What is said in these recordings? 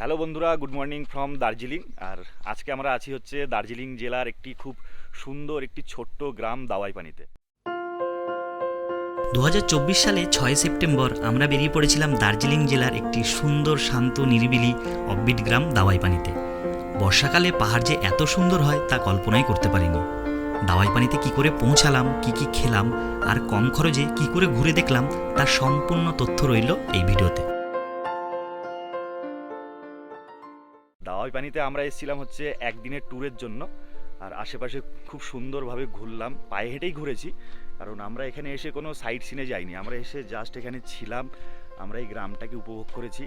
Hello বন্ধুরা, good morning from Darjeeling. আর আজকে আমরা আছি হচ্ছে দার্জিলিং জেলার একটি খুব সুন্দর, একটি ছোট্ট গ্রাম দাওয়াইপানিতে। দু সালে ছয় সেপ্টেম্বর আমরা বেরিয়ে পড়েছিলাম দার্জিলিং জেলার একটি সুন্দর, শান্ত, নিরিবিলি অব্বিট গ্রাম দাওয়াইপানিতে। বর্ষাকালে পাহাড় যে এত সুন্দর হয় তা কল্পনাই করতে পারিনি। দাওয়াইপানিতে কি করে পৌঁছালাম, কি কি খেলাম, আর কম খরচে কি করে ঘুরে দেখলাম, তার সম্পূর্ণ তথ্য রইল এই ভিডিওতে। দাওয়াইপানিতে আমরা এসেছিলাম হচ্ছে একদিনের ট্যুরের জন্য। আর আশেপাশে খুব সুন্দরভাবে ঘুরলাম। পায়ে হেঁটেই ঘুরেছি, কারণ আমরা এখানে এসে কোনো সাইট সিনে যাইনি। আমরা এসে জাস্ট এখানে ছিলাম, আমরা এই গ্রামটাকে উপভোগ করেছি।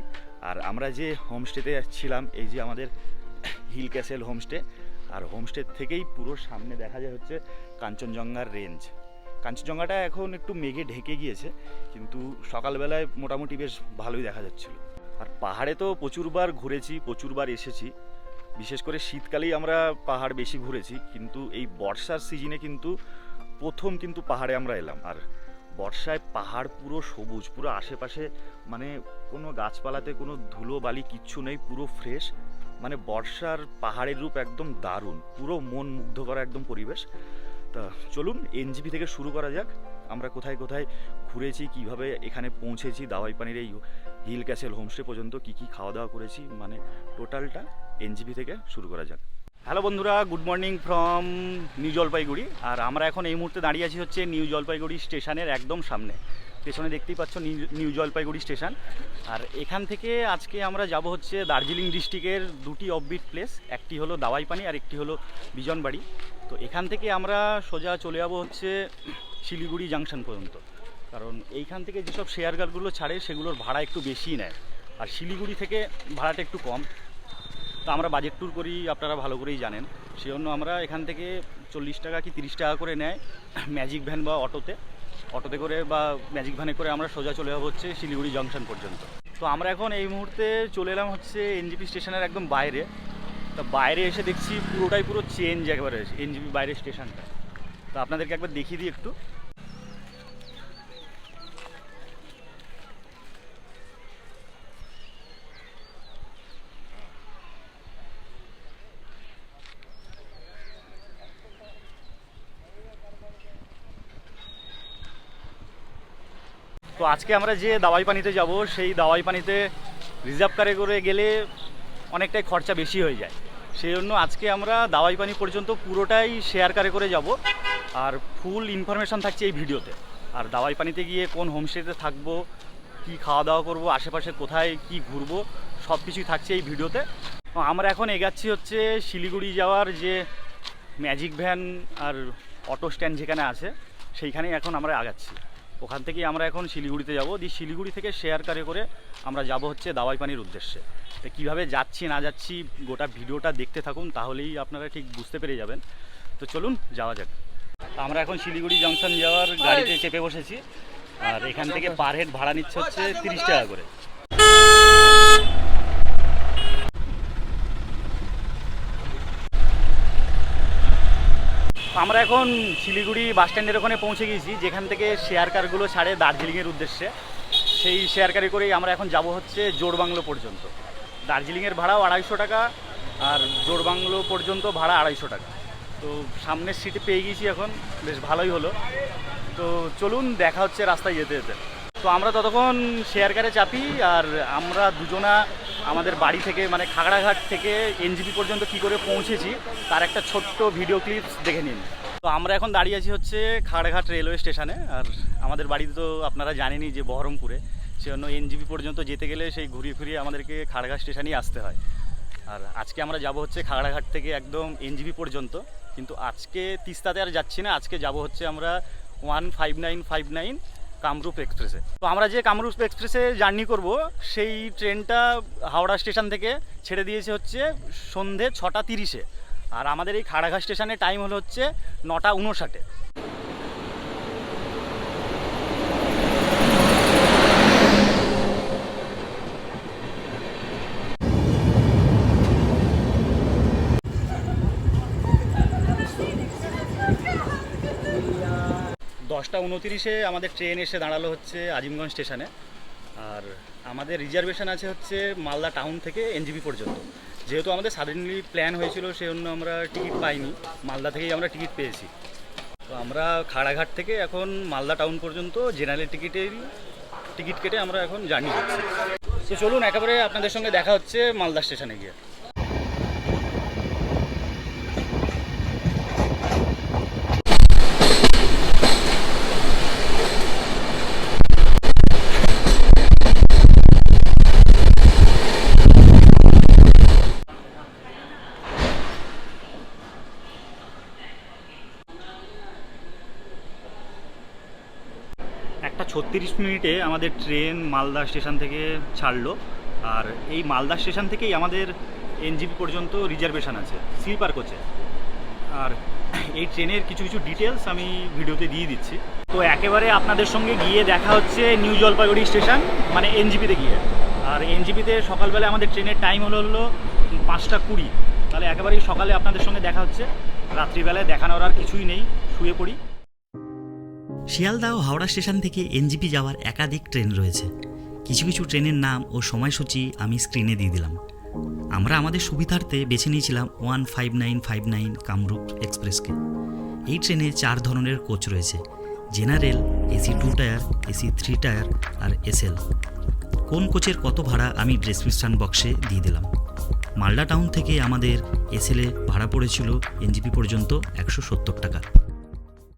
আর আমরা যে হোমস্টেতে ছিলাম, এই যে আমাদের হিল ক্যাসেল হোমস্টে আর হোমস্টে থেকেই পুরো সামনে দেখা যায় হচ্ছে কাঞ্চনজঙ্ঘার রেঞ্জ কাঞ্চনজঙ্ঘাটা এখন একটু মেঘে ঢেকে গিয়েছে, কিন্তু সকালবেলায় মোটামুটি বেশ ভালোই দেখা যাচ্ছিল। আর পাহাড়ে তো প্রচুরবার ঘুরেছি, প্রচুরবার এসেছি। বিশেষ করে শীতকালেই আমরা পাহাড় বেশি ঘুরেছি, কিন্তু এই বর্ষার সিজনে কিন্তু প্রথম কিন্তু পাহাড়ে আমরা এলাম। আর বর্ষায় পাহাড় পুরো সবুজ, পুরো আশেপাশে মানে কোনো গাছপালাতে কোনো ধুলো, বালি কিচ্ছু নেই, পুরো ফ্রেশ। মানে বর্ষার পাহাড়ের রূপ একদম দারুণ, পুরো মন মুগ্ধ করা একদম পরিবেশ। তা চলুন, এনজিপি থেকে শুরু করা যাক। আমরা কোথায় কোথায় ঘুরেছি, কীভাবে এখানে পৌঁছেছি, দাওয়াই পানির এই হিল ক্যাসেল হোমস্টে পর্যন্ত কি কি খাওয়া দাওয়া করেছি মানে টোটালটা এনজিপি থেকে শুরু করা যাক। হ্যালো বন্ধুরা, good morning from New Jalpaiguri. আর আমরা এখন এই মুহূর্তে দাঁড়িয়ে আছি হচ্ছে নিউ জলপাইগুড়ি স্টেশনের একদম সামনে। পেছনে দেখতেই পাচ্ছ নিউ- জলপাইগুড়ি স্টেশন। আর এখান থেকে আজকে আমরা যাব হচ্ছে দার্জিলিং ডিস্ট্রিক্টের দুটি অফবিট প্লেস, একটি হলো দাওয়াইপানি আর একটি হলো বিজনবাড়ি। তো এখান থেকে আমরা সোজা চলে যাব হচ্ছে শিলিগুড়ি জাংশন পর্যন্ত। কারণ এইখান থেকে যেসব শেয়ার কারগুলো ছাড়ে, সেগুলোর ভাড়া একটু বেশিই নেয়। আর শিলিগুড়ি থেকে ভাড়াটা একটু কম। তো আমরা বাজেট ট্যুর করি, আপনারা ভালো করেই জানেন। সেই জন্য আমরা এখান থেকে চল্লিশ টাকা কি তিরিশ টাকা করে নেয় ম্যাজিক ভ্যান বা অটোতে। অটোতে করে বা ম্যাজিক ভ্যানে করে আমরা সোজা চলে যাব হচ্ছে শিলিগুড়ি জংশন পর্যন্ত। তো আমরা এখন এই মুহূর্তে চলে এলাম হচ্ছে এনজিপি স্টেশনের একদম বাইরে। তা বাইরে এসে দেখছি পুরোটাই পুরো চেঞ্জ একেবারে, এনজিপি বাইরের স্টেশনটা। তো আপনাদেরকে একবার দেখিয়ে দিই একটু। তো আজকে আমরা যে দাওয়াই পানিতে যাব, সেই দাওয়াই পানিতে রিজার্ভ কারে করে গেলে অনেকটাই খরচা বেশি হয়ে যায়। সেই জন্য আজকে আমরা দাওয়াই পানি পর্যন্ত পুরোটাই শেয়ার কারে করে যাব। আর ফুল ইনফরমেশন থাকছে এই ভিডিওতে। আর দাওয়াই পানিতে গিয়ে কোন হোমস্টেতে থাকব, কি খাওয়া দাওয়া করব, আশেপাশে কোথায় কি ঘুরবো, সব কিছুই থাকছে এই ভিডিওতে। আমরা এখন এগাচ্ছি হচ্ছে শিলিগুড়ি যাওয়ার যে ম্যাজিক ভ্যান আর অটো স্ট্যান্ড যেখানে আছে, সেইখানেই এখন আমরা আগাচ্ছি। ওখান থেকেই আমরা এখন শিলিগুড়িতে যাব। দিয়ে শিলিগুড়ি থেকে শেয়ার কারে করে আমরা যাব হচ্ছে দাওয়াই পানির উদ্দেশ্যে। তো কীভাবে যাচ্ছি না যাচ্ছি গোটা ভিডিওটা দেখতে থাকুন তাহলেই আপনারা ঠিক বুঝতে পেরে যাবেন। তো চলুন যাওয়া যাক। তো আমরা এখন শিলিগুড়ি জংশন যাওয়ার গাড়িতে চেপে বসেছি। আর এখান থেকে পার হেড ভাড়া নিচ্ছে হচ্ছে তিরিশ টাকা করে। আমরা এখন শিলিগুড়ি বাস স্ট্যান্ডের ওখানে পৌঁছে গিয়েছি, যেখান থেকে শেয়ার কারগুলো ছাড়ে দার্জিলিংয়ের উদ্দেশ্যে। সেই শেয়ার কারে করেই আমরা এখন যাব হচ্ছে জোড়বাংলো পর্যন্ত। দার্জিলিংয়ের ভাড়াও আড়াইশো টাকা আর জোড়বাংলো পর্যন্ত ভাড়া আড়াইশো টাকা। তো সামনের সিট পেয়ে গিয়েছি এখন, বেশ ভালোই হলো। তো চলুন, দেখা হচ্ছে রাস্তায় যেতে যেতে। তো আমরা ততক্ষণ শেয়ার কারে চাপি, আর আমরা দুজনা আমাদের বাড়ি থেকে মানে খাগড়াঘাট থেকে এনজিপি পর্যন্ত কি করে পৌঁছেছি, তার একটা ছোট্ট ভিডিও ক্লিপস দেখে নিন। তো আমরা এখন দাঁড়িয়ে আছি হচ্ছে খাগড়াঘাট রেলওয়ে স্টেশনে আর আমাদের বাড়িতে তো আপনারা জানেনই যে বহরমপুরে, সেজন্য এনজিপি পর্যন্ত যেতে গেলে সেই ঘুরিয়ে ফিরিয়ে আমাদেরকে খাগড়াঘাট স্টেশনেই আসতে হয়। আর আজকে আমরা যাব হচ্ছে খাগড়াঘাট থেকে একদম এনজিবি পর্যন্ত, কিন্তু আজকে তিস্তাতে আর যাচ্ছি না, আজকে যাব হচ্ছে আমরা one five nine five nine Kamrup এক্সপ্রেসে। তো আমরা যে কামরূপ এক্সপ্রেসে জার্নি করব, সেই ট্রেনটা হাওড়া স্টেশন থেকে ছেড়ে দিয়েছে হচ্ছে সন্ধে ছটা তিরিশে। আর আমাদের এই খাড়াঘাট স্টেশনে টাইম হলো হচ্ছে নটা উনষাটে। উনতিরিশে আমাদের ট্রেন এসে দাঁড়াল হচ্ছে আজিমগঞ্জ স্টেশনে। আর আমাদের রিজার্ভেশন আছে হচ্ছে মালদা টাউন থেকে এনজিপি পর্যন্ত। যেহেতু আমাদের সাডেনলি প্ল্যান হয়েছিল সেই জন্য আমরা টিকিট পাইনি। মালদা থেকেই আমরা টিকিট পেয়েছি। তো আমরা খাড়াঘাট থেকে এখন মালদা টাউন পর্যন্ত জেনারেল টিকিটেরই টিকিট কেটে আমরা এখন জার্নি করছি। তো চলুন, একেবারে আপনাদের সঙ্গে দেখা হচ্ছে মালদা স্টেশনে গিয়ে। ছত্রিশ মিনিটে আমাদের ট্রেন মালদা স্টেশন থেকে ছাড়লো। আর এই মালদা স্টেশন থেকেই আমাদের এনজিপি পর্যন্ত রিজার্ভেশন আছে স্লিপার কোচে আর এই ট্রেনের কিছু কিছু ডিটেলস আমি ভিডিওতে দিয়ে দিচ্ছি। তো একেবারে আপনাদের সঙ্গে গিয়ে দেখা হচ্ছে নিউ জলপাইগুড়ি স্টেশন মানে এনজিপিতে গিয়ে। আর এনজিপিতে সকালবেলা আমাদের ট্রেনের টাইম হলো হলো পাঁচটা কুড়ি। তাহলে একেবারেই সকালে আপনাদের সঙ্গে দেখা হচ্ছে। রাত্রিবেলায় দেখানোর আর কিছুই নেই, শুয়ে পড়ি। শিয়ালদা ও হাওড়া স্টেশন থেকে এনজিপি যাওয়ার একাধিক ট্রেন রয়েছে। কিছু কিছু ট্রেনের নাম ও সময়সূচি আমি স্ক্রিনে দিয়ে দিলাম। আমরা আমাদের সুবিধার্থে বেছে নিয়েছিলাম one five nine five nine Kamrup এক্সপ্রেসকে। এই ট্রেনে চার ধরনের কোচ রয়েছে, general, AC two tier, AC three tier আর এসএল। কোন কোচের কত ভাড়া আমি ডেসক্রিপশান বক্সে দিয়ে দিলাম। মালদা টাউন থেকে আমাদের এসএলে ভাড়া পড়েছিল এনজিপি পর্যন্ত একশো সত্তর টাকা।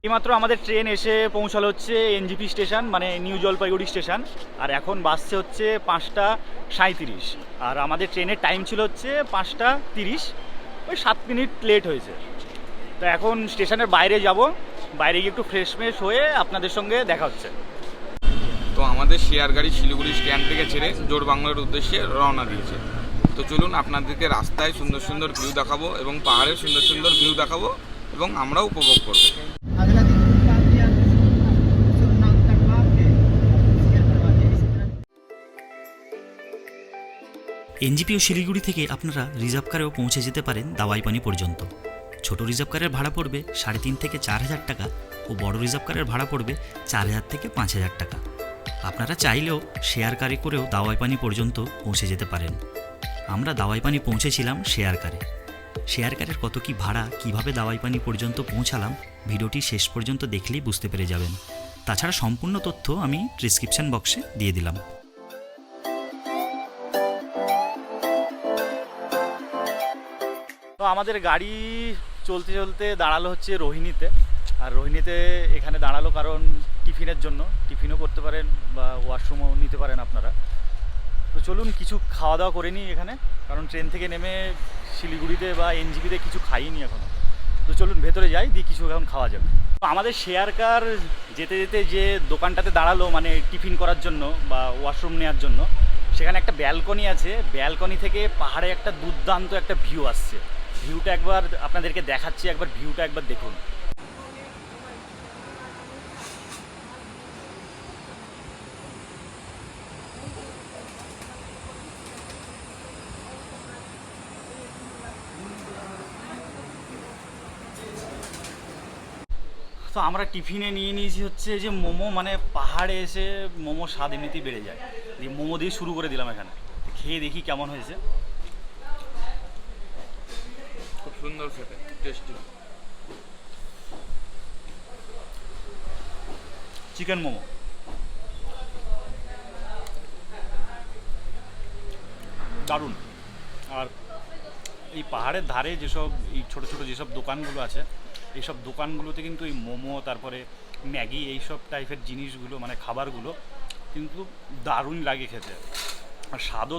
এইমাত্র আমাদের ট্রেন এসে পৌঁছালো হচ্ছে এনজিপি স্টেশন মানে নিউ জলপাইগুড়ি স্টেশন। আর এখন বাসছে হচ্ছে পাঁচটা সাঁইত্রিশ। আর আমাদের ট্রেনের টাইম ছিল হচ্ছে পাঁচটা তিরিশ। ওই সাত মিনিট লেট হয়েছে। তো এখন স্টেশনের বাইরে যাব। বাইরে গিয়ে একটু ফ্রেশ ফ্রেশ হয়ে আপনাদের সঙ্গে দেখা হচ্ছে। তো আমাদের শেয়ার গাড়ি শিলিগুড়ি স্ট্যান্ড থেকে ছেড়ে জোর বাংলার উদ্দেশ্যে রওনা দিয়েছে। তো চলুন আপনাদেরকে রাস্তায় সুন্দর সুন্দর ভিউ দেখাবো এবং পাহাড়ের সুন্দর সুন্দর ভিউ দেখাবো। এবং আমরাও উপভোগ করব। এনজিপিও শিলিগুড়ি থেকে আপনারা রিজার্ভ কারেও পৌঁছে যেতে পারেন দাওয়াইপানি পর্যন্ত। ছোট রিজার্ভ কারের ভাড়া পড়বে সাড়ে তিন থেকে চার হাজার টাকা ও বড় রিজার্ভ কারের ভাড়া পড়বে চার হাজার থেকে পাঁচ হাজার টাকা। আপনারা চাইলেও শেয়ার কারে করেও দাওয়াইপানি পর্যন্ত পৌঁছে যেতে পারেন। আমরা দাওয়াইপানি পৌঁছেছিলাম শেয়ার কারে। শেয়ার কারের কত কি ভাড়া, কীভাবে দাওয়াই পানি পর্যন্ত পৌঁছালাম, ভিডিওটি শেষ পর্যন্ত দেখলেই বুঝতে পেরে যাবেন। তাছাড়া সম্পূর্ণ তথ্য আমি ডিসক্রিপশন বক্সে দিয়ে দিলাম। তো আমাদের গাড়ি চলতে চলতে দাঁড়াল হচ্ছে রোহিণীতে। আর রোহিণীতে এখানে দাঁড়াল কারণ টিফিনের জন্য। টিফিনও করতে পারেন বা ওয়াশরুমও নিতে পারেন আপনারা। তো চলুন কিছু খাওয়া দাওয়া করে নিই এখানে, কারণ ট্রেন থেকে নেমে শিলিগুড়িতে বা এনজিপিতে কিছু খাইনি এখনও তো চলুন ভেতরে যাই, দিয়ে কিছু এখন খাওয়া যাবে তো আমাদের শেয়ার কার যেতে যেতে যে দোকানটাতে দাঁড়াল মানে টিফিন করার জন্য বা ওয়াশরুম নেওয়ার জন্য, সেখানে একটা ব্যালকনি আছে। ব্যালকনি থেকে পাহাড়ে একটা দুর্দান্ত একটা ভিউ আসছে। ভিউটা একবার আপনাদেরকে দেখাচ্ছি, একবার ভিউটা একবার দেখুন। তো আমরা টিফিনে নিয়ে নিয়েছি হচ্ছে যে মোমো মানে পাহাড়ে এসে মোমো স্বাদ এমনিতেই বেড়ে যায়। দিয়ে মোমো দিয়ে শুরু করে দিলাম এখানে। খেয়ে দেখি কেমন হয়েছে। খুব সুন্দর খেতে টেস্টি চিকেন মোমো। দারুণ। আর এই পাহাড়ের ধারে যেসব এই ছোটো ছোটো যেসব দোকানগুলো আছে এইসব দোকানগুলোতে কিন্তু এই মোমো, তারপরে ম্যাগি এইসব টাইপের জিনিসগুলো মানে খাবারগুলো কিন্তু দারুণ লাগে খেতে। আর স্বাদও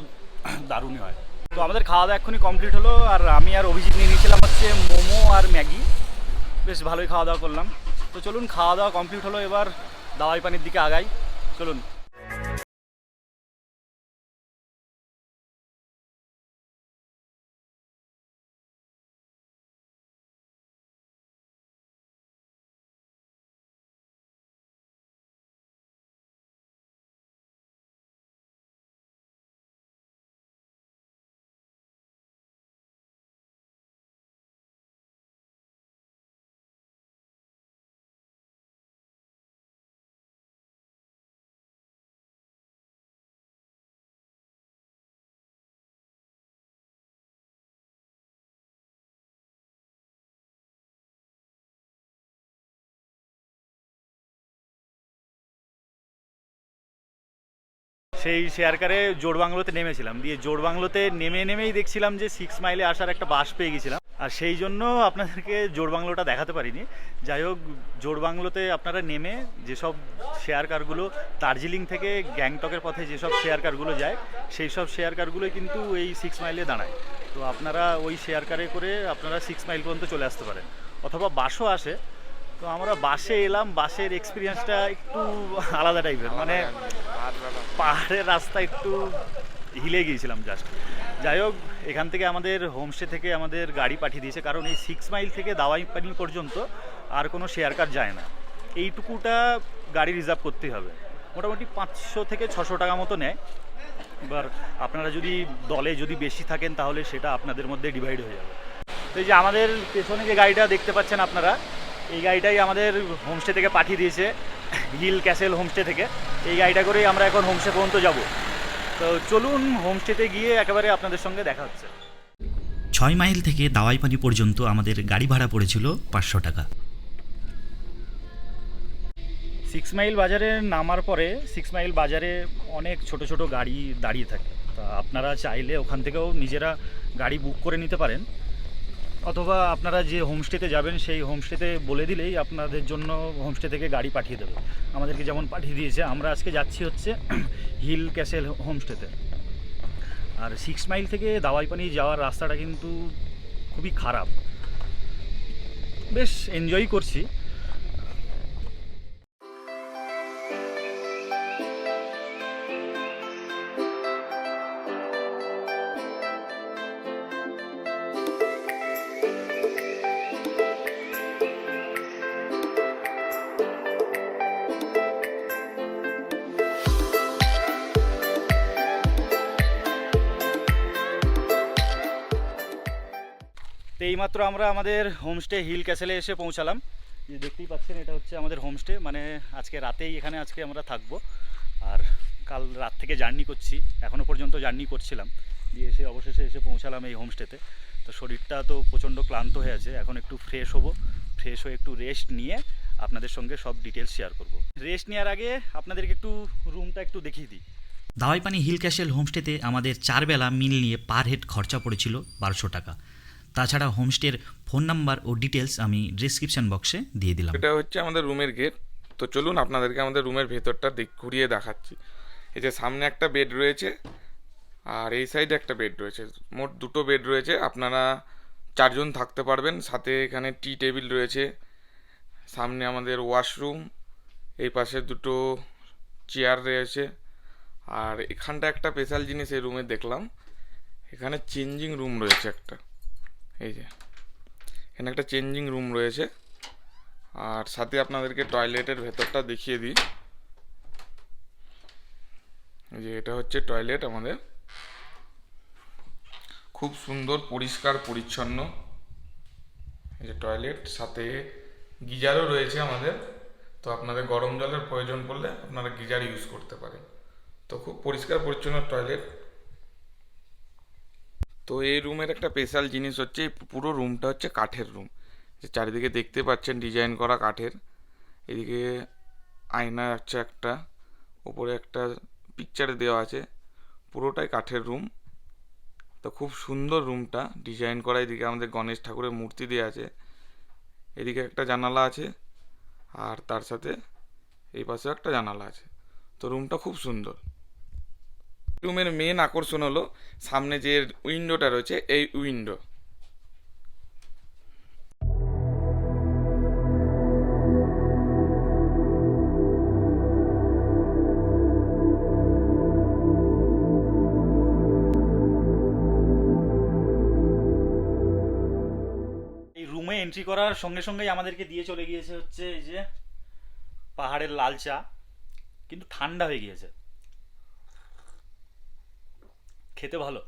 দারুণই হয়। তো আমাদের খাওয়া দাওয়া এক্ষুনি কমপ্লিট হলো, আর আমি আর অভিজিৎ নিয়ে নিয়েছিলাম হচ্ছে মোমো আর ম্যাগি। বেশ ভালোই খাওয়া দাওয়া করলাম। তো চলুন, খাওয়া দাওয়া কমপ্লিট হলো, এবার দাওয়াই পানির দিকে আগাই। চলুন। সেই শেয়ার কারে জোড়বাংলোতে নেমেছিলাম। দিয়ে জোড়বাংলোতে নেমে নেমেই দেখছিলাম যে সিক্স মাইলে আসার একটা বাস পেয়ে গেছিলাম। আর সেই জন্য আপনাদেরকে জোড়বাংলোটা দেখাতে পারিনি। যাই হোক জোড়বাংলোতে আপনারা নেমে যেসব শেয়ার কারগুলো দার্জিলিং থেকে গ্যাংটকের পথে যেসব শেয়ার কারগুলো যায়, সেই সব শেয়ার কারগুলো কিন্তু এই সিক্স মাইলে দাঁড়ায়। তো আপনারা ওই শেয়ার কারে করে আপনারা সিক্স মাইল পর্যন্ত চলে আসতে পারেন। অথবা বাসও আসে তো আমরা বাসে এলাম বাসের এক্সপিরিয়েন্সটা একটু আলাদা টাইপের মানে পাহাড়ের রাস্তা একটু হিলে গিয়েছিলাম জাস্ট যাই হোক এখান থেকে আমাদের হোমস্টে থেকে আমাদের গাড়ি পাঠিয়ে দিয়েছে কারণ এই সিক্স মাইল থেকে দাওয়াই পানি পর্যন্ত আর কোনো শেয়ার কার যায় না। এইটুকুটা গাড়ি রিজার্ভ করতেই হবে। মোটামুটি পাঁচশো থেকে ছশো টাকা মতো নেয়। এবার আপনারা যদি দলে যদি বেশি থাকেন তাহলে সেটা আপনাদের মধ্যে ডিভাইড হয়ে যাবে। তো এই যে আমাদের পেছনে যে গাড়িটা দেখতে পাচ্ছেন আপনারা এই গাড়িটাই আমাদের হোমস্টে থেকে পাঠিয়ে দিয়েছে হিল ক্যাসেল হোমস্টে থেকে। এই গাড়িটা করেই আমরা এখন হোমস্টে পর্যন্ত যাব। তো চলুন হোমস্টেতে গিয়ে একেবারে আপনাদের সঙ্গে দেখা হচ্ছে। ছয় মাইল থেকে দাওয়াইপানি পর্যন্ত আমাদের গাড়ি ভাড়া পড়েছিল পাঁচশো টাকা। সিক্স মাইল বাজারে নামার পরে সিক্স মাইল বাজারে অনেক ছোট ছোট গাড়ি দাঁড়িয়ে থাকে। তা আপনারা চাইলে ওখান থেকেও নিজেরা গাড়ি বুক করে নিতে পারেন। অথবা আপনারা যে হোমস্টেতে যাবেন, সেই হোমস্টেতে বলে দিলেই আপনাদের জন্য হোমস্টে থেকে গাড়ি পাঠিয়ে দেবে। আমাদেরকে যেমন পাঠিয়ে দিয়েছে, আমরা আজকে যাচ্ছি হচ্ছে হিল ক্যাসেল হোমস্টেতে। আর সিক্স মাইল থেকে দাওয়াইপানি যাওয়ার রাস্তাটা কিন্তু খুবই খারাপ। বেশ এনজয় করছি। এইমাত্র আমরা আমাদের হোমস্টে হিল ক্যাসেলে এসে পৌঁছালাম। যে দেখতেই পাচ্ছেন, এটা হচ্ছে আমাদের হোমস্টে মানে আজকে রাতেই এখানে আজকে আমরা থাকব। আর কাল রাত থেকে জার্নি করছি এখনও পর্যন্ত জার্নি করছিলাম। দিয়ে এসে অবশেষে এসে পৌঁছালাম এই হোমস্টেতে তো। শরীরটা তো প্রচণ্ড ক্লান্ত হয়ে আছে, এখন একটু ফ্রেশ হব ফ্রেশ হয়ে একটু রেস্ট নিয়ে আপনাদের সঙ্গে সব ডিটেলস শেয়ার করব। রেস্ট নেওয়ার আগে আপনাদেরকে একটু রুমটা একটু দেখিয়ে দিই। দাওয়াইপানি হিল ক্যাসেল হোমস্টেতে আমাদের চার বেলা মিল নিয়ে পার হেড খরচা পড়েছিল বারোশো টাকা। তাছাড়া হোমস্টের ফোন নাম্বার ও ডিটেলস আমি ডিসক্রিপশন বক্সে দিয়ে দিলাম। এটা হচ্ছে আমাদের রুমের গেট। তো চলুন আপনাদেরকে আমাদের রুমের ভেতরটা দেখ ঘুরিয়ে দেখাচ্ছি। এই যে সামনে একটা বেড রয়েছে, আর এই সাইডে একটা বেড রয়েছে। মোট দুটো বেড রয়েছে। আপনারা চারজন থাকতে পারবেন। সাথে এখানে টি টেবিল রয়েছে। সামনে আমাদের ওয়াশরুম, এই পাশে দুটো চেয়ার রয়েছে। আর এখানটা একটা স্পেশাল জিনিস এই রুমে দেখলাম। এখানে চেঞ্জিং রুম রয়েছে একটা। এই যে। এখানে একটা চেঞ্জিং রুম রয়েছে। আর সাথে আপনাদেরকে টয়লেটের ভেতরটা দেখিয়ে দিই। যে এটা হচ্ছে টয়লেট আমাদের। খুব সুন্দর, পরিষ্কার, পরিচ্ছন্ন। এই যে টয়লেট সাথে গিজারও রয়েছে আমাদের। তো আপনাদের গরম জলের প্রয়োজন পড়লে আপনারা গিজার ইউজ করতে পারেন। তো খুব পরিষ্কার, পরিচ্ছন্ন টয়লেট তো এই রুমের একটা স্পেশাল জিনিস হচ্ছে পুরো রুমটা হচ্ছে কাঠের রুম। চারিদিকে দেখতে পাচ্ছেন ডিজাইন করা কাঠের। এদিকে আয়না আছে একটা, উপরে একটা পিকচারে দেওয়া আছে। পুরোটাই কাঠের রুম। তো খুব সুন্দর রুমটা ডিজাইন করা এদিকে আমাদের গণেশ ঠাকুরের মূর্তি দেওয়া আছে। এদিকে একটা জানালা আছে, আর তার সাথে এই পাশেও একটা জানালা আছে। তো রুমটা খুব সুন্দর। রুমের মেন আকর্ষণ হলো সামনে যে উইন্ডোটা রয়েছে, এই উইন্ডো রুমে এন্ট্রি করার সঙ্গে সঙ্গেই আমাদেরকে দিয়ে চলে গিয়েছে হচ্ছে এই যে পাহাড়ের লাল চা কিন্তু ঠান্ডা হয়ে গিয়েছে। খেতে ভালো।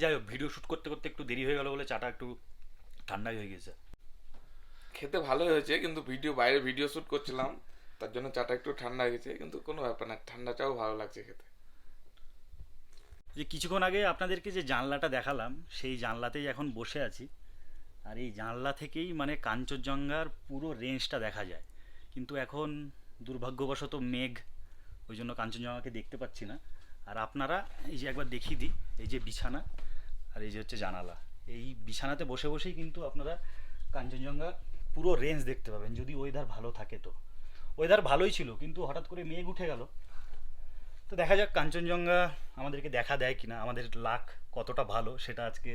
যাই হোক ভিডিও শ্যুট করতে করতে একটু দেরি হয়ে গেল বলে চাটা একটু ঠান্ডাই হয়ে গেছে। খেতে ভালোই হয়েছে কিন্তু ভিডিও বাইরে ভিডিও শ্যুট করছিলাম তার জন্য চাটা একটু ঠান্ডা হয়ে গেছে কিন্তু কোনো ব্যাপার না ঠান্ডা চাও ভালো লাগছে খেতে। যে কিছুক্ষণ আগে আপনাদেরকে যে জানলাটা দেখালাম সেই জানলাতেই এখন বসে আছি। আর এই জানলা থেকেই মানে কাঞ্চনজঙ্ঘার পুরো রেঞ্জটা দেখা যায়। কিন্তু এখন দুর্ভাগ্যবশত মেঘ ওই জন্য কাঞ্চনজঙ্ঘাকে দেখতে পাচ্ছি না। আর আপনারা এই যে একবার দেখিয়ে দিই, এই যে বিছানা আর এই যে হচ্ছে জানালা। এই বিছানাতে বসে বসেই কিন্তু আপনারা কাঞ্চনজঙ্ঘা পুরো রেঞ্জ দেখতে পাবেন, যদি ওয়েদার ভালো থাকে তো। ওয়েদার ভালোই ছিল, কিন্তু হঠাৎ করে মেঘ উঠে গেল। তো দেখা যাক কাঞ্চনজঙ্ঘা আমাদেরকে দেখা দেয় কিনা, আমাদের লাক কতটা ভালো সেটা আজকে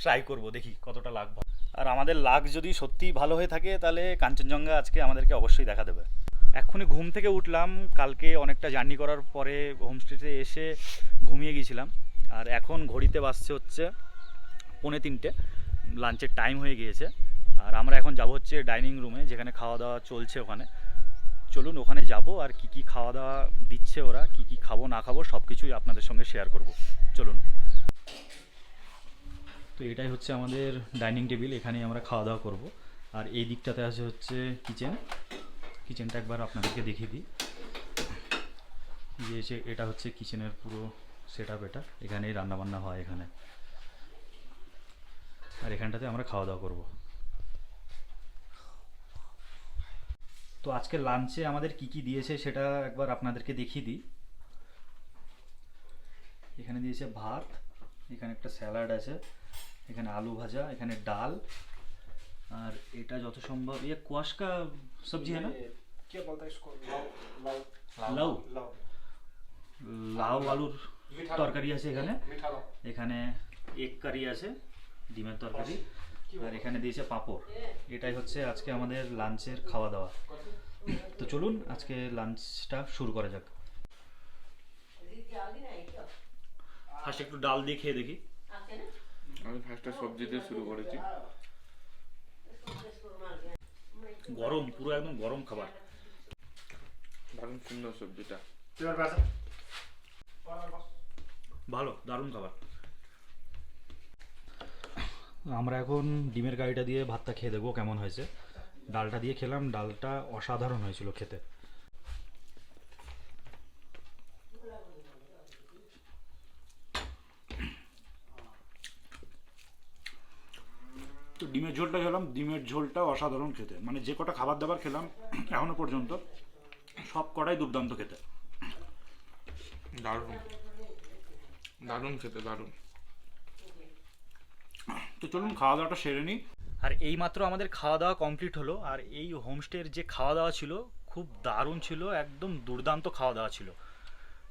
ট্রাই করব, দেখি কতটা লাক ভালো। আর আমাদের লাক যদি সত্যিই ভালো হয়ে থাকে, তাহলে কাঞ্চনজঙ্ঘা আজকে আমাদেরকে অবশ্যই দেখা দেবে। এক্ষুনি ঘুম থেকে উঠলাম, কালকে অনেকটা জার্নি করার পরে হোমস্টেতে এসে ঘুমিয়ে গিয়েছিলাম। আর এখন ঘড়িতে বাসছে হচ্ছে পৌনে তিনটে লাঞ্চের টাইম হয়ে গিয়েছে। আর আমরা এখন যাব হচ্ছে ডাইনিং রুমে যেখানে খাওয়া দাওয়া চলছে ওখানে। চলুন, ওখানে যাব আর কি কি খাওয়া দাওয়া দিচ্ছে ওরা, কি কি খাব, না খাব সব কিছুই আপনাদের সঙ্গে শেয়ার করব। চলুন। তো এটাই হচ্ছে আমাদের ডাইনিং টেবিল এখানেই আমরা খাওয়া দাওয়া করব। আর এই দিকটাতে আছে হচ্ছে কিচেন কিচেনটা একবার আপনাদেরকে দেখিয়ে দিই। যে এটা হচ্ছে কিচেনের পুরো সেট আপ এটা। এখানেই রান্নাবান্না হয় এখানে। আর এখানটাতে আমরা খাওয়া দাওয়া করব। তো আজকে লাঞ্চে আমাদের কি কি দিয়েছে সেটা একবার আপনাদেরকে দেখিয়ে দিই। এখানে দিয়েছে ভাত এখানে একটা স্যালাড আছে এখানে আলু ভাজা এখানে ডাল আর এটা যত সম্ভব ইয়ে কোয়াশ কা সবজি হ্যাঁ না? কে বলতাইস কর লাউ লাউ। লাউ। লাউ? লাউ। আলুর তরকারি আছে এখানে। এখানে এক কারি আছে ডিমের তরকারি। আর এখানে দিয়েছে পাঁপড়। এটাই হচ্ছে আজকে আমাদের লাঞ্চের খাওয়া দাওয়া তো চলুন আজকে লাঞ্চটা শুরু করা যাক। ফার্স্ট একটু ডাল দিয়ে খেয়ে দেখি। আমি ফার্স্টটা সবজি দিয়ে শুরু করেছি। গরম পুরো একদম গরম খাবার। দারুণ সুন্দর সবজিটা। ভালো দারুণ খাবার। আমরা এখন ডিমের গাড়িটা দিয়ে ভাতটা খেয়ে দেবো কেমন হয়েছে। ডালটা দিয়ে খেলাম ডালটা অসাধারণ হয়েছিল খেতে। তো ডিমের ঝোলটা খেলাম ডিমের ঝোলটা অসাধারণ খেতে। মানে যে কটা খাবার দাবার খেলাম এখনও পর্যন্ত। সব কটাই দুর্দান্ত খেতে। দারুণ। দারুণ খেতে দারুণ। তো চলুন খাওয়া দাওয়াটা সেরে নিই। আর এই মাত্র আমাদের খাওয়া দাওয়া কমপ্লিট হলো আর এই হোমস্টের যে খাওয়া দাওয়া ছিল খুব দারুণ ছিল একদম দুর্দান্ত খাওয়া দাওয়া ছিল।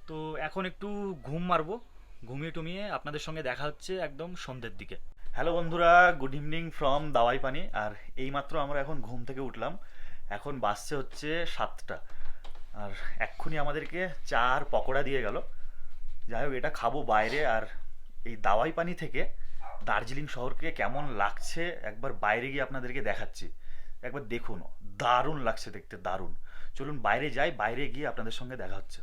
তো এখন একটু ঘুম মারবো ঘুমিয়ে টুমিয়ে আপনাদের সঙ্গে দেখা হচ্ছে একদম সন্ধ্যের দিকে। হ্যালো বন্ধুরা গুড ইভিনিং ফ্রম দাওয়াই পানি আর এই মাত্র আমরা এখন ঘুম থেকে উঠলাম। এখন বাসছে হচ্ছে সাতটা। আর এক্ষুনি আমাদেরকে চা আর পকোড়া দিয়ে গেল। যাই হোক, এটা খাব বাইরে। আর এই দাওয়াই পানি থেকে দার্জিলিং শহরকে কেমন লাগছে একবার বাইরে গিয়ে আপনাদেরকে দেখাচ্ছি। একবার দেখুন, দারুণ লাগছে দেখতে, দারুণ। চলুন বাইরে যাই, বাইরে গিয়ে আপনাদের সঙ্গে দেখা হচ্ছে।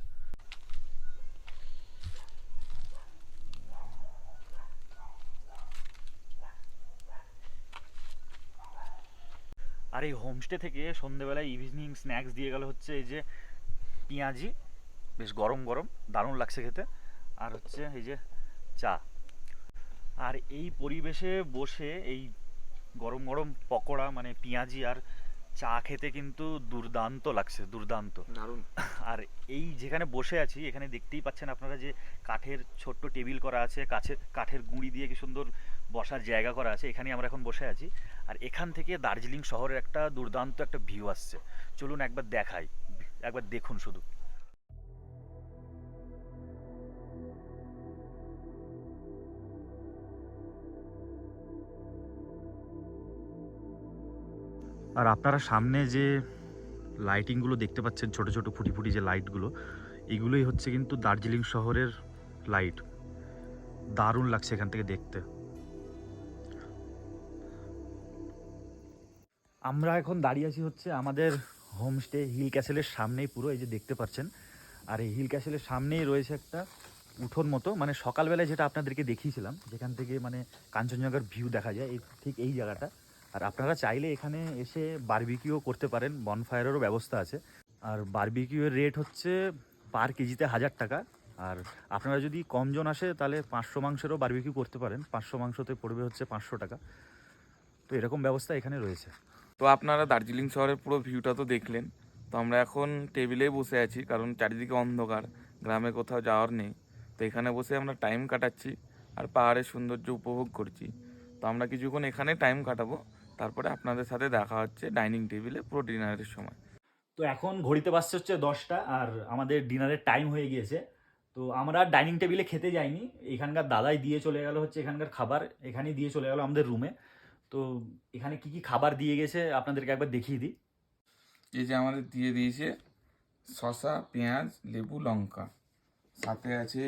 আর এই হোমস্টে থেকে সন্ধেবেলায় ইভিনিং স্ন্যাক্স দিয়ে গেল হচ্ছে এই যে পেঁয়াজি বেশ গরম গরম দারুণ লাগছে খেতে। আর হচ্ছে এই যে চা। আর এই পরিবেশে বসে এই গরম গরম পকোড়া মানে পেঁয়াজি আর চা খেতে কিন্তু দুর্দান্ত লাগছে দুর্দান্ত। দারুণ। আর এই যেখানে বসে আছি এখানে দেখতেই পাচ্ছেন আপনারা যে কাঠের ছোট্ট টেবিল করা আছে কাছের কাঠের গুঁড়ি দিয়ে কি সুন্দর বসার জায়গা করা আছে এখানে আমরা এখন বসে আছি। আর এখান থেকে দার্জিলিং শহরের একটা দুর্দান্ত একটা ভিউ আসছে। চলুন একবার দেখাই। একবার দেখুন শুধু। আর আপনারা সামনে যে লাইটিংগুলো দেখতে পাচ্ছেন, ছোট ছোট ফুটি ফুটি যে লাইটগুলো এগুলোই হচ্ছে কিন্তু দার্জিলিং শহরের লাইট দারুণ লাগছে এখান থেকে দেখতে। আমরা এখন দাঁড়িয়ে আছি হচ্ছে আমাদের হোমস্টে হিল ক্যাসেলের সামনেই পুরো, এই যে দেখতে পাচ্ছেন। আর এই হিল ক্যাসেলের সামনেই রয়েছে একটা উঠোন মতো মানে সকালবেলায় যেটা আপনাদেরকে দেখিয়েছিলাম, যেখান থেকে মানে কাঞ্চনজঙ্ঘার ভিউ দেখা যায়, এই ঠিক এই জায়গাটা। আর আপনারা চাইলে এখানে এসে বারবিকিউ করতে পারেন বনফায়ারেরও ব্যবস্থা আছে। আর বারবিকিউয়ের রেট হচ্ছে পার কেজিতে হাজার টাকা। আর আপনারা যদি কমজন আসে, তাহলে পাঁচশো মাংসেরও বারবিকিউ করতে পারেন। পাঁচশো মাংসতে পড়বে হচ্ছে পাঁচশো টাকা। তো এরকম ব্যবস্থা এখানে রয়েছে। তো আপনারা দার্জিলিং শহরের পুরো ভিউটা তো দেখলেন। তো আমরা এখন টেবিলেই বসে আছি, কারণ চারিদিকে অন্ধকার, গ্রামে কোথাও যাওয়ার নেই। তো এখানে বসে আমরা টাইম কাটাচ্ছি আর পাহাড়ের সৌন্দর্য উপভোগ করছি। তো আমরা কিছুক্ষণ এখানে টাইম কাটাবো, তারপরে আপনাদের সাথে দেখা হচ্ছে ডাইনিং টেবিলে পুরো ডিনারের সময়। তো এখন ঘড়িতে বাজছে হচ্ছে দশটা, আর আমাদের ডিনারের টাইম হয়ে গিয়েছে। তো আমরা ডাইনিং টেবিলে খেতে যাইনি, এখানকার দাদাই দিয়ে চলে গেল হচ্ছে এখানকার খাবার, এখানেই দিয়ে চলে গেল আমাদের রুমে তো এখানে কি কি খাবার দিয়ে গেছে আপনাদেরকে একবার দেখিয়ে দিই। এই যে আমাদের দিয়ে দিয়েছে শসা পেঁয়াজ লেবু লঙ্কা। সাথে আছে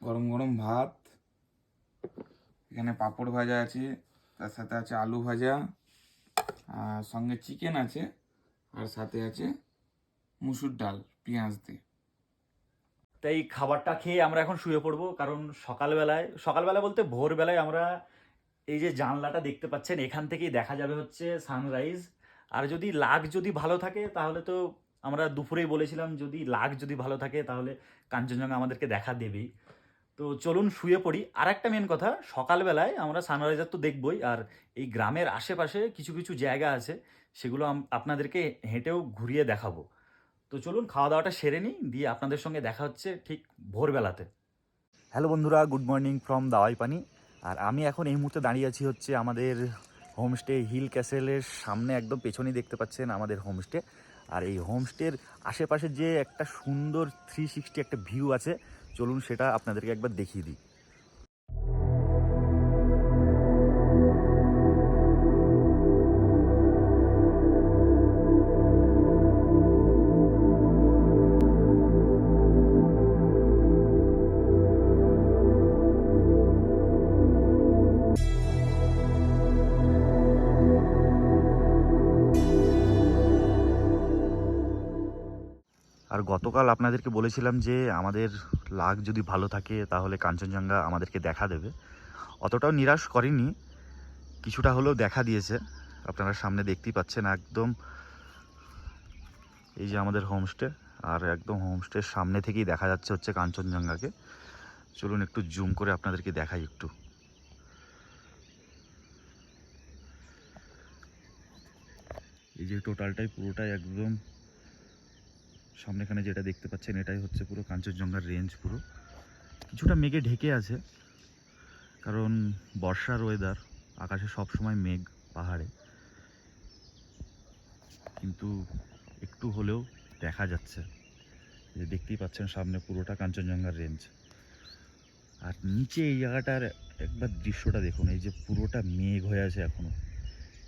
গরম গরম ভাত। এখানে পাঁপড় ভাজা আছে তার সাথে আছে আলু ভাজা আর সঙ্গে চিকেন আছে আর সাথে আছে মুসুর ডাল পেঁয়াজ দিয়ে। তাই খাবারটা খেয়ে আমরা এখন শুয়ে পড়ব কারণ সকালবেলায় সকালবেলা বলতে ভোরবেলায় আমরা এই যে জানলাটা দেখতে পাচ্ছেন, এখান থেকেই দেখা যাবে হচ্ছে সানরাইজ। আর যদি লাগ যদি ভালো থাকে, তাহলে তো আমরা দুপুরেই বলেছিলাম, যদি লাগ যদি ভালো থাকে, তাহলে কাঞ্চনজঙ্ঘা আমাদেরকে দেখা দেবেই। তো চলুন শুয়ে পড়ি। আর একটা মেন কথা, সকালবেলায় আমরা সানরাইজার তো দেখবই, আর এই গ্রামের আশেপাশে কিছু কিছু জায়গা আছে, সেগুলো আপনাদেরকে হেঁটেও ঘুরিয়ে দেখাবো। তো চলুন খাওয়া দাওয়াটা সেরে নিই, দিয়ে আপনাদের সঙ্গে দেখা হচ্ছে ঠিক ভোরবেলাতে। হ্যালো বন্ধুরা গুড মর্নিং ফ্রম দাওয়াই পানি আর আমি এখন এই মুহূর্তে দাঁড়িয়ে আছি হচ্ছে আমাদের হোমস্টে হিল ক্যাসেলের সামনে একদম পেছনেই দেখতে পাচ্ছেন আমাদের হোমস্টে আর এই হোমস্টের আশেপাশে যে একটা সুন্দর থ্রি সিক্সটি একটা ভিউ আছে, চলুন সেটা আপনাদেরকে একবার দেখিয়ে দিই। গতকাল আপনাদেরকে বলেছিলাম যে আমাদের লাক যদি ভালো থাকে, তাহলে কাঞ্চনজঙ্ঘা আমাদেরকে দেখা দেবে। অতটাও নিরাশ করেনি, কিছুটা হলেও দেখা দিয়েছে। আপনারা সামনে দেখতেই পাচ্ছেন একদম এই যে আমাদের হোমস্টে, আর একদম হোমস্টের সামনে থেকেই দেখা যাচ্ছে হচ্ছে কাঞ্চনজঙ্ঘাকে। চলুন একটু জুম করে আপনাদেরকে দেখাই একটু। এই যে টোটালটাই পুরোটাই একদম সামনেখানে যেটা দেখতে পাচ্ছেন, এটাই হচ্ছে পুরো কাঞ্চনজঙ্ঘার রেঞ্জ পুরো। কিছুটা মেঘে ঢেকে আছে, কারণ বর্ষার ওয়েদার আকাশে সব সময় মেঘ, পাহাড়ে। কিন্তু একটু হলেও দেখা যাচ্ছে, যে দেখতেই পাচ্ছেন সামনে পুরোটা কাঞ্চনজঙ্ঘার রেঞ্জ আর নিচে এই জায়গাটার একবার দৃশ্যটা দেখুন, এই যে পুরোটা মেঘ হয়ে আছে এখনও।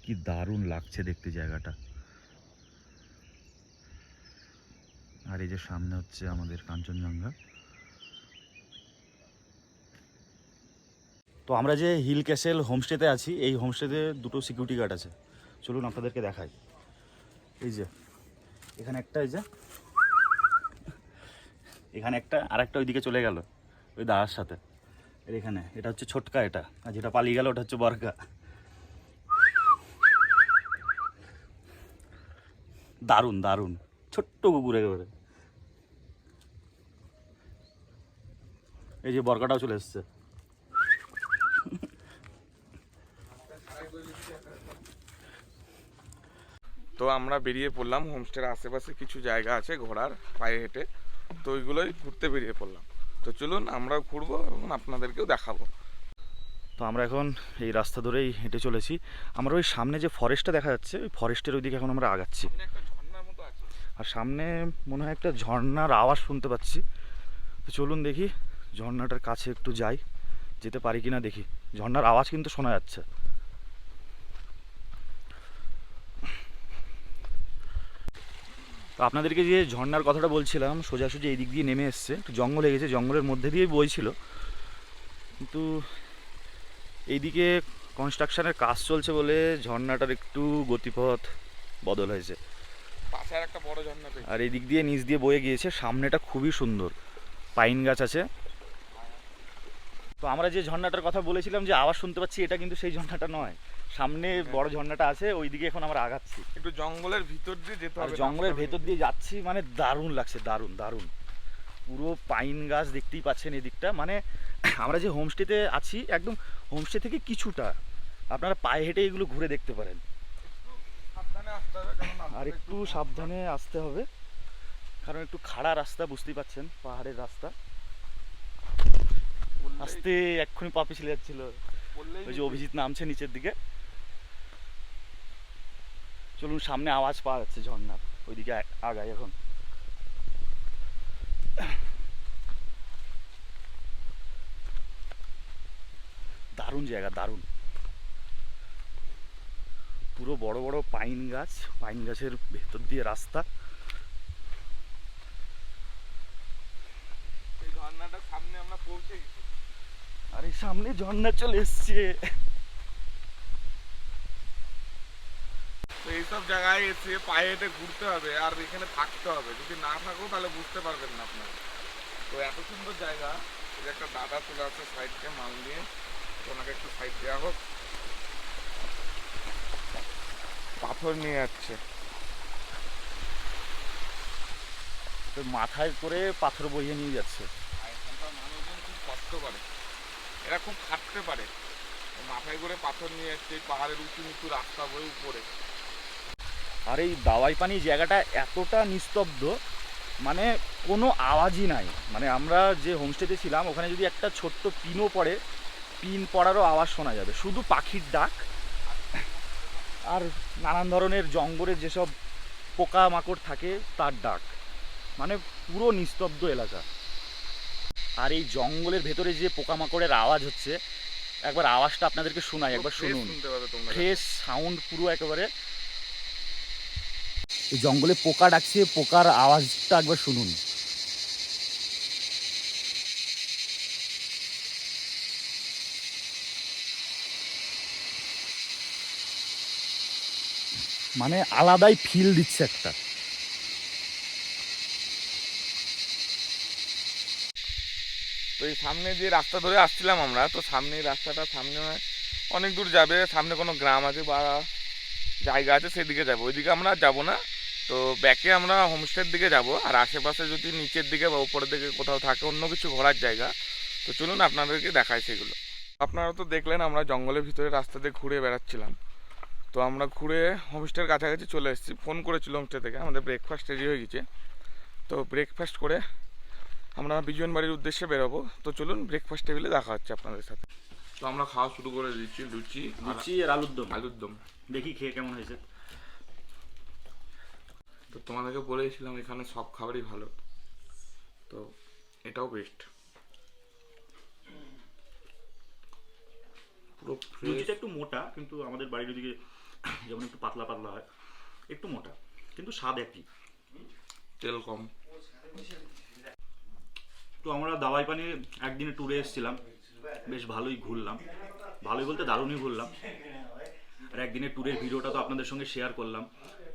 কি দারুণ লাগছে দেখতে জায়গাটা। আর এই যে সামনে হচ্ছে আমাদের কাঞ্চনজঙ্ঘা। তো আমরা যে হিল ক্যাসেল হোমস্টেতে আছি, এই হোমস্টেতে দুটো সিকিউরিটি গার্ড আছে। চলুন আপনাদেরকে দেখাই। এই যে, এখানে একটা, এই যে, এখানে একটা আর একটা ওইদিকে চলে গেল, ওই দাদার সাথে। এর এখানে, এটা হচ্ছে ছোটকা এটা, আর যেটা পালিয়ে গেল ওটা হচ্ছে বরকা। দারুণ দারুণ, ছোট্ট কুকুর একেবারে। এই যে বরকাটাও চলে এসছে। তো আমরা বেরিয়ে পড়লাম হোমস্টের আশেপাশে কিছু জায়গা আছে ঘোরার পায়ে হেঁটে। তো ওইগুলোই ঘুরতে বেরিয়ে পড়লাম। তো চলুন আমরাও ঘুরবো এবং আপনাদেরকেও দেখাবো। তো আমরা এখন এই রাস্তা ধরেই হেঁটে চলেছি। আমরা ওই সামনে যে ফরেস্টটা দেখা যাচ্ছে ওই ফরেস্টের ওইদিকে এখন আমরা আগাচ্ছি। আর সামনে মনে হয় একটা ঝর্নার আওয়াজ শুনতে পাচ্ছি। তো চলুন দেখি। ঝর্ণাটার কাছে একটু যাই যেতে পারি কিনা দেখি। ঝর্ণার আওয়াজ কিন্তু শোনা যাচ্ছে। তো আপনাদেরকে যে ঝর্ণার কথাটা বলছিলাম সোজাসুজি এই দিক দিয়ে নেমে এসছে। একটু জঙ্গল হয়ে গেছে জঙ্গলের মধ্যে দিয়েই বইছিল কিন্তু এইদিকে কনস্ট্রাকশনের কাজ চলছে বলে ঝর্ণাটার একটু গতিপথ বদল হয়েছে। একটা বড় ঝর্ণা আর এই দিক দিয়ে নিচ দিয়ে বয়ে গিয়েছে সামনেটা খুবই সুন্দর। পাইন গাছ আছে। তো আমরা যে ঝর্ণাটার কথা বলেছিলাম যে আওয়াজ শুনতে পাচ্ছি এটা কিন্তু সেই ঝর্ণাটা নয়। সামনে বড় ঝর্ণাটা আছে ওই দিকে এখন আমরা আগাচ্ছি। একটু জঙ্গলের ভিতর দিয়ে যেতে হবে জঙ্গলের ভেতর দিয়ে যাচ্ছি মানে দারুণ লাগছে দারুণ দারুণ। পুরো পাইন গাছ দেখতেই পাচ্ছেন এদিকটা। মানে আমরা যে হোমস্টেতে আছি একদম হোমস্টে থেকে কিছুটা আপনারা পায়ে হেঁটে এগুলো ঘুরে দেখতে পারেন। আর একটু সাবধানে আসতে হবে কারণ একটু খাড়া রাস্তা বুঝতেই পাচ্ছেন পাহাড়ের রাস্তা। আস্তে এক্ষুনি পা পিছলে যাচ্ছিল। ওই যে অভিজিৎ নামছে নিচের দিকে। চলুন সামনে আওয়াজ পাওয়া যাচ্ছে ঝর্ণার। ওইদিকে আগাই এখন। দারুণ জায়গা দারুণ। পুরো বড় বড় পাইন গাছ পাইন গাছের ভেতর দিয়ে রাস্তা। এই ঝর্ণাটার সামনে আমরা পৌঁছে গেছি। আর সামনে ঝর্ণা চলে এসছে। তো এইসব জায়গায় এসে পায়ে হেঁটে ঘুরতে হবে আর এখানে থাকতে হবে। যদি না থাকো তাহলে বুঝতে পারবেন না আপনারা। তো এত সুন্দর জায়গা। এই একটা দাদা চলে আসছে সাইডকে মাল দিয়ে তো ওনাকে একটু সাইড দেওয়া হোক। পাথর নিয়ে যাচ্ছে। মাথায় করে পাথর বইয়ে নিয়ে যাচ্ছে। খুব কষ্ট করে। এরা খুব খাটতে পারে। মাথায় করে পাথর নিয়ে যাচ্ছে পাহাড়ের উঁচু নিচু রাস্তা বয়ে উপরে। আর এই দাওয়াই পানি জায়গাটা এতটা নিস্তব্ধ মানে কোনো আওয়াজই নাই। মানে আমরা যে হোমস্টেতে ছিলাম, ওখানে যদি একটা ছোট্ট পিনও পড়ে, পিন পড়ারও আওয়াজ শোনা যাবে। শুধু পাখির ডাক আর নানান ধরনের জঙ্গলের যেসব পোকা মাকড় থাকে, তার ডাক। মানে পুরো নিস্তব্ধ এলাকা। আর এই জঙ্গলের ভেতরে যে পোকামাকড়ের আওয়াজ হচ্ছে একবার আওয়াজটা আপনাদেরকে শোনাই একবার শুনুন। ফ্রেশ সাউন্ড পুরো একেবারে। এই জঙ্গলে পোকা ডাকছে পোকার আওয়াজটা একবার শুনুন। মানে আলাদাই ফিল দিচ্ছে একটা। এই সামনে যে রাস্তা ধরে আসছিলাম আমরা, তো সামনে রাস্তাটা, সামনে অনেক দূর যাবে, সামনে কোনো গ্রাম আছে বা জায়গা আছে, সেদিকে যাব। ওইদিকে আমরা যাব না। তো ব্যাকে আমরা হোমস্টের দিকে যাব, আর আশেপাশে যদি নিচের দিকে বা উপরের দিকে কোথাও থাকে অন্য কিছু ঘোরার জায়গা, তো চলুন আপনাদেরকে দেখায় সেগুলো। আপনারা তো দেখলেন আমরা জঙ্গলের ভিতরে রাস্তা দিয়ে ঘুরে বেড়াচ্ছিলাম। তো আমরা ঘুরে হোমস্টের কাছাকাছি চলে এসেছি। ফোন করেছিল হোমস্টে থেকে, আমাদের ব্রেকফাস্ট রেডি হয়ে গেছে। তো ব্রেকফাস্ট করে আমরা বিজন বাড়ির উদ্দেশ্যে বেরোবো। তো চলুন ব্রেকফাস্ট টেবিলে দেখা হচ্ছে আপনাদের সাথে। তো আমরা খাওয়া শুরু করে দিচ্ছি লুচি লুচি আর আলুর দম। আলুর দম। দেখি খেয়ে কেমন হয়েছে। তো তোমাদেরকে বলেছিলাম এখানে সব খাবারই ভালো। তো এটাও বেস্ট পুরো লুচিটা একটু মোটা কিন্তু আমাদের বাড়ির ওদিকে যেমন একটু পাতলা পাতলা হয় একটু মোটা কিন্তু স্বাদ একই। তেল কম। তো আমরা দাওয়াই পানি একদিনে ট্যুরে এসেছিলাম। বেশ ভালোই ঘুরলাম। ভালোই বলতে দারুণই ঘুরলাম। আর একদিনের ট্যুরের ভিডিওটা তো আপনাদের সঙ্গে শেয়ার করলাম।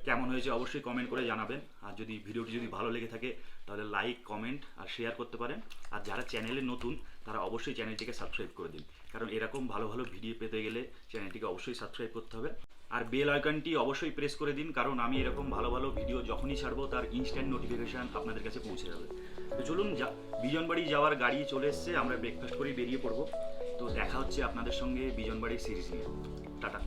কেমন হয়েছে অবশ্যই কমেন্ট করে জানাবেন। আর যদি ভিডিওটি যদি ভালো লেগে থাকে, তাহলে লাইক কমেন্ট আর শেয়ার করতে পারেন। আর যারা চ্যানেলে নতুন, তারা অবশ্যই চ্যানেলটিকে সাবস্ক্রাইব করে দিন। কারণ এরকম ভালো ভালো ভিডিও পেতে গেলে চ্যানেলটিকে অবশ্যই সাবস্ক্রাইব করতে হবে। আর বেল আইকনটি অবশ্যই প্রেস করে দিন, কারণ আমি এরকম ভালো ভালো ভিডিও যখনই ছাড়বো, তার ইনস্ট্যান্ট নোটিফিকেশান আপনাদের কাছে পৌঁছে যাবে। তো চলুন যা, বিজনবাড়ি যাওয়ার গাড়ি চলে এসছে, আমরা ব্রেকফাস্ট করেই বেরিয়ে পড়ব। তো দেখা হচ্ছে আপনাদের সঙ্গে বিজনবাড়ি সিরিজ নিয়ে। টাটা।